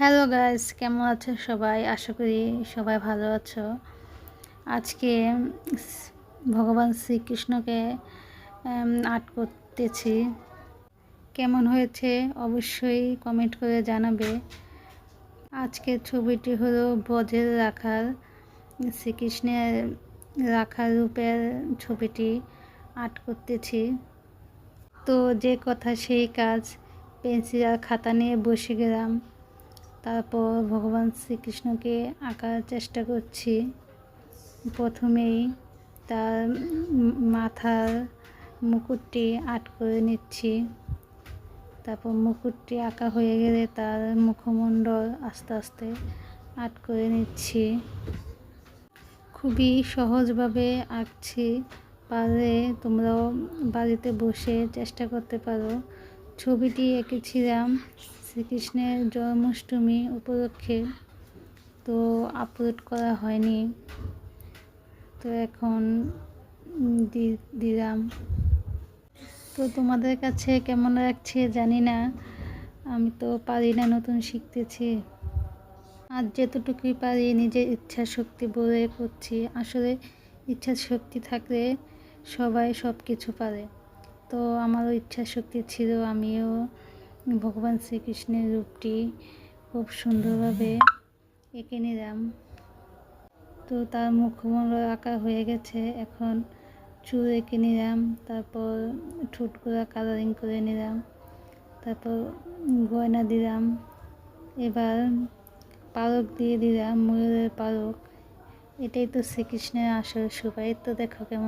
Hello guys কেমন আছো সবাই? আশা করি সবাই ভালো আছো। আজকে ভগবান শ্রীকৃষ্ণকে আর্ট করতেছি। কেমন হয়েছে অবশ্যই কমেন্ট করে জানাবে। আজকের ছবিটি হলো ব্রজের রাখার শ্রীকৃষ্ণের রাখার রূপের ছবিটি আর্ট করতেছি। তো যে কথা সেই কাজ, পেন্সিল আর খাতা নিয়ে বসে গেলাম। তারপর ভগবান শ্রীকৃষ্ণকে আঁকার চেষ্টা করছি। প্রথমেই তার মাথার মুকুটটি আর্ট করে নিচ্ছি। তারপর মুকুটটি আঁকা হয়ে গেলে তার মুখমণ্ডল আস্তে আস্তে আর্ট করে নিচ্ছি। খুবই সহজভাবে আঁকছি। পারলে তোমরাও বাড়িতে বসে চেষ্টা করতে পারো। ছবিটি এঁকেছিলাম শ্রীকৃষ্ণের জন্মাষ্টমী উপলক্ষে তো আপলোড করা হয়নি। তো এখন দিলাম। তো তোমাদের কাছে কেমন লাগছে জানি না। আমি তো পারি না নতুন শিখতেছি। আর যেতটুকুই পারি নিজের ইচ্ছা শক্তি বলে করছি। আসলে ইচ্ছা শক্তি থাকলে সবাই সব কিছু পারে। তো আমারও ইচ্ছা শক্তি ছিল, আমিও ভগবান শ্রীকৃষ্ণের রূপটি খুব সুন্দরভাবে এঁকে নিলাম। তো তার মুখমণ্ডল আঁকা হয়ে গেছে, এখন চুল এঁকে নিলাম, তারপর ঠোঁটগুলো কালারিং করে নিলাম, তারপর গয়না দিলাম, এবার পালক দিয়ে দিলাম ময়ূরের পালক। এটাই তো শ্রীকৃষ্ণের আসল সুপাই তো দেখো কেমন